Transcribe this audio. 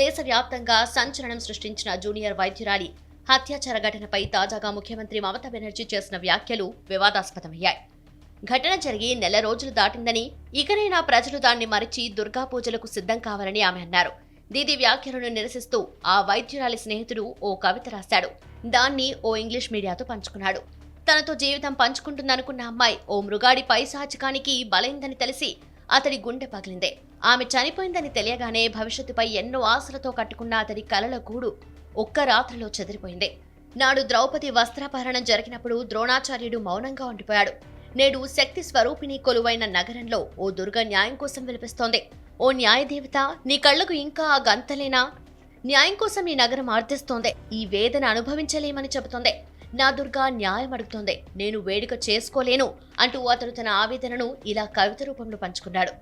దేశవ్యాప్తంగా సంచలనం సృష్టించిన జూనియర్ వైద్యురాలి. హత్యాచార ఘటనపై తాజాగా ముఖ్యమంత్రి మమతా బెనర్జీ చేసిన వ్యాఖ్యలు వివాదాస్పదమయ్యాయి. ఘటన జరిగి నెల రోజులు దాటిందని ఇకనైనా ప్రజలు దాన్ని మరిచి దుర్గా పూజలకు సిద్ధం కావాలని ఆమె అన్నారు. దీది వ్యాఖ్యలను నిరసిస్తూ ఆ వైద్యురాలి స్నేహితుడు ఓ కవిత రాశాడు. దాన్ని ఓ ఇంగ్లీష్ మీడియాతో పంచుకున్నాడు. తనతో జీవితం పంచుకుంటుందనుకున్న అమ్మాయి ఓ మృగాడి పైశాచకానికి బలైందని తెలిసి అతడి గుండె పగిలిందే. ఆమె చనిపోయిందని తెలియగానే భవిష్యత్తుపై ఎన్నో ఆశలతో కట్టుకున్న అతడి కలల గూడు ఒక్క రాత్రిలో చెదిరిపోయింది. నాడు ద్రౌపది వస్త్రాపహరణం జరిగినప్పుడు ద్రోణాచార్యుడు మౌనంగా ఉండిపోయాడు. నేడు శక్తి స్వరూపిణి కొలువైన నగరంలో ఓ దుర్గ న్యాయం కోసం వినిపిస్తోంది ఓ న్యాయదేవత నీ కళ్ళకు ఇంకా ఆ గంతలేనా? న్యాయం కోసం ఈ నగరం ఆర్థిస్తోంది ఈ వేదన అనుభవించలేమని చెబుతోంది. నా దుర్గా న్యాయం అడుగుతోంది. నేను వేడుక చేసుకోలేను అంటూ అతడు తన ఆవేదనను ఇలా కవిత రూపంలో పంచుకున్నాడు.